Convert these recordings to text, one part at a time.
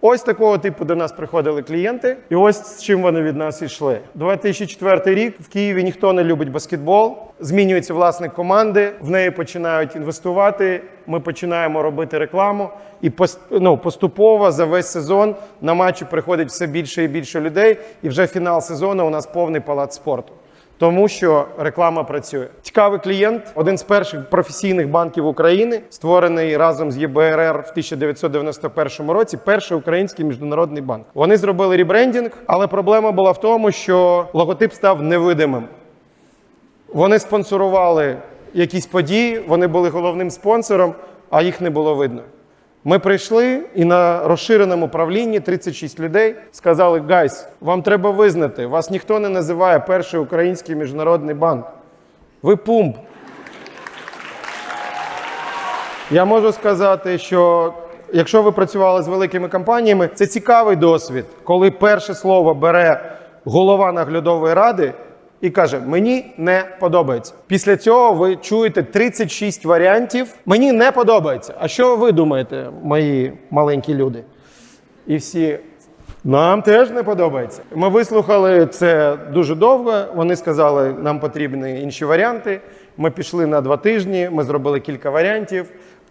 Ось такого типу до нас приходили клієнти, і ось з чим вони від нас йшли. 2004 рік в Києві ніхто не любить баскетбол. Змінюється власник команди, в неї починають інвестувати. Ми починаємо робити рекламу, і ну, поступово за весь сезон на матчі приходить все більше і більше людей. І вже фінал сезону у нас повний палац спорту. Тому що реклама працює. Цікавий клієнт, один з перших професійних банків України, створений разом з ЄБРР в 1991 році. Перший український міжнародний банк. Вони зробили ребрендінг, але проблема була в тому, що логотип став невидимим. Вони спонсорували якісь події, вони були головним спонсором, а їх не було видно. Ми прийшли і на розширеному правлінні 36 людей сказали: Гайс, вам треба визнати, вас ніхто не називає перший український міжнародний банк. Ви пумп. Я можу сказати, що якщо ви працювали з великими компаніями, це цікавий досвід, коли перше слово бере голова наглядової ради і каже: Мені не подобається. Після цього ви чуєте 36 варіантів. Мені не подобається. А що ви думаєте, мої маленькі люди? І всі. Нам теж не подобається. Ми вислухали це дуже довго. Вони сказали, нам потрібні інші варіанти. Ми пішли на два тижні, ми зробили кілька варіантів,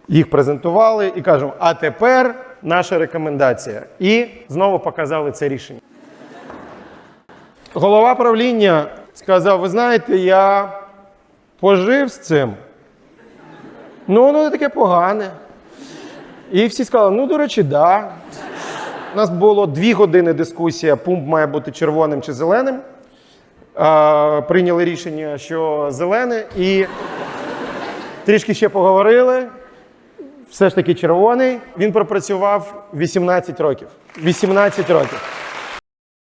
їх презентували і кажемо: а тепер наша рекомендація. І знову показали це рішення. Голова правління сказав: ви знаєте, я пожив з цим. Ну, воно не таке погане. І всі сказали: ну, до речі, да. У нас було дві години дискусія, пумп має бути червоним чи зеленим. А, прийняли рішення, що зелене, і трішки ще поговорили. Все ж таки червоний. Він пропрацював 18 років. 18 років.